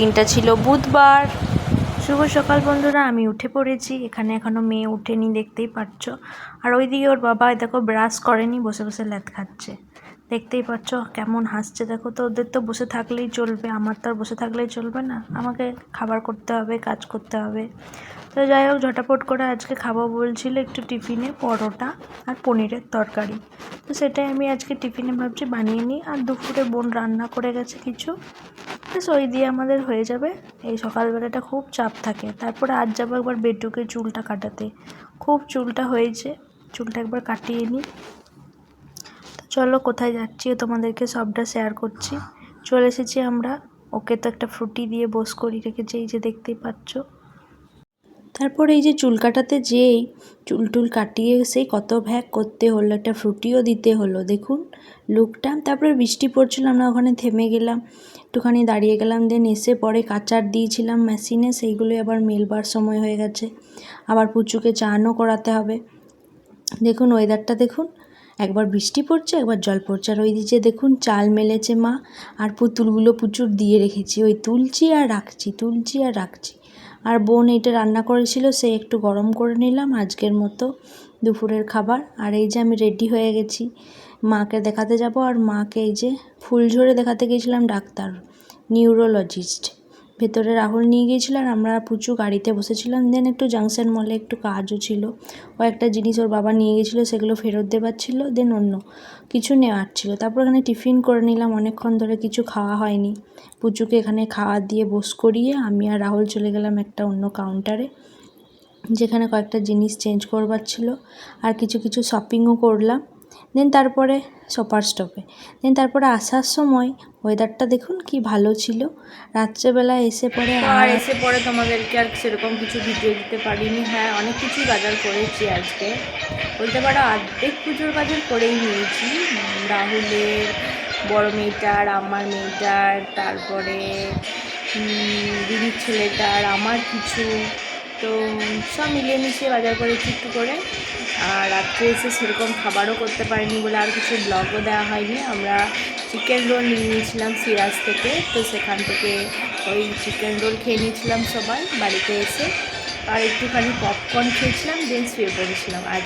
দিনটা ছিল বুধবার। শুভ সকাল বন্ধুরা, আমি উঠে পড়েছি। এখানে এখনও মেয়ে উঠেনি, দেখতেই পাচ্ছ। আর ওইদিকে ওর বাবা দেখো, ব্রাশ করেনি, বসে বসে ল্যাদ খাচ্ছে। দেখতেই পাচ্ছ, কেমন হাসছে। দেখো তো, ওদের তো বসে থাকলেই চলবে, আমার তো আর বসে থাকলেই চলবে না। আমাকে খাবার করতে হবে, কাজ করতে হবে। তো যাই হোক, ঝটাপট করে আজকে খাব বলছিল একটু টিফিনে পরোটা আর পনিরের তরকারি। তো সেটাই আমি আজকে টিফিনে ভাবছি বানিয়ে নিই। আর দুপুরে বোন রান্না করে গেছে কিছু। ব্যাস ওই দিয়ে আমাদের হয়ে যাবে। এই সকালবেলাটা খুব চাপ থাকে। তারপরে আজ যাব একবার বেডুকে চুলটা কাটাতে। খুব চুলটা হয়েছে। চুলটা একবার কাটিয়ে নিই তো চলো কোথায় যাচ্ছি তোমাদেরকে সবটা শেয়ার করছি। চলে এসেছি আমরা। ওকে তো একটা ফ্রুটি দিয়ে বস করি রেখেছি, এই যে দেখতেই পাচ্ছ। তারপরে এই যে চুল কাটাতে যেই চুল টুল কাটিয়ে সেই কত ভ্যাক করতে হলো, একটা ফ্রুটিও দিতে হলো। দেখুন, লুকটা। তারপরে বৃষ্টি পড়ছিল, আমরা ওখানে থেমে গেলাম। একটুখানি দাঁড়িয়ে গেলাম দেন এসে পরে কাচার দিয়েছিলাম মেশিনে সেইগুলোই আবার মেলবার সময় হয়ে গেছে। আবার পুচুকে চানও করাতে হবে। দেখুন ওয়েদারটা দেখুন। একবার বৃষ্টি পড়ছে, একবার জল পড়ছে। আর ওই দিকে দেখুন, চাল মেলেছে মা। আর পুতুলগুলো প্রচুর দিয়ে রেখেছি। ওই তুলছি আর রাখছি, তুলছি আর রাখছি। আর বোন এটা রান্না করেছিল, সে একটু গরম করে নিলাম আজকের মতো দুপুরের খাবার। আর এই যে আমি রেডি হয়ে গেছি, মাকে দেখাতে যাব। আর মাকে এই যে ফুলঝোরে দেখাতে গিয়েছিলাম ডাক্তার নিউরোলজিস্ট ভেতরে রাহুল নিয়ে গিয়েছিল আর আমরা পুচু গাড়িতে বসেছিলাম। দেন একটু জাংশন মলে একটু কাজও ছিল। ও একটা জিনিস ওর বাবা নিয়ে গেছিল সেগুলো ফেরত দেবার ছিল দেন অন্য কিছু নেওয়ার ছিল। তারপর এখানে টিফিন করে নিলাম, অনেকক্ষণ ধরে কিছু খাওয়া হয়নি। পুচুকে এখানে খাওয়া দিয়ে বস করিয়ে আমি আর রাহুল চলে গেলাম একটা অন্য কাউন্টারে যেখানে কয়েকটা জিনিস চেঞ্জ করবার ছিল। আর কিছু কিছু শপিংও করলাম। দেন তারপরে সুপার স্টপে। দেন তারপরে আসার সময় ওয়েদারটা দেখুন কি ভালো ছিল। রাত্রেবেলা এসে পরে আর এসে পরে তোমাদেরকে আর সেরকম কিছু ভিডিও দিতে পারিনি। হ্যাঁ অনেক কিছুই বাজার করেছি আজকে। বলতে পারো অর্ধেক পুজোর বাজার করেই নিয়েছি। রাহুলের বড় মেয়েটার আমার মেয়েটার তারপরে দিদির ছেলেটার আমার কিছু তো সব মিলিয়ে মিশিয়ে বাজার করেছি একটু করে। আর রাত্রে এসে সেরকম খাবারও করতে পারিনি বলে আর কিছু ব্লগও দেওয়া হয়নি। আমরা চিকেন রোল নিয়ে নিয়েছিলাম সিরাজ থেকে, তো সেখান থেকে ওই চিকেন রোল খেয়ে নিয়েছিলাম সবাই বাড়িতে এসে। আর একটুখানি পপকর্ন খেয়েছিলাম দেন শুয়ে পড়েছিলাম। আজ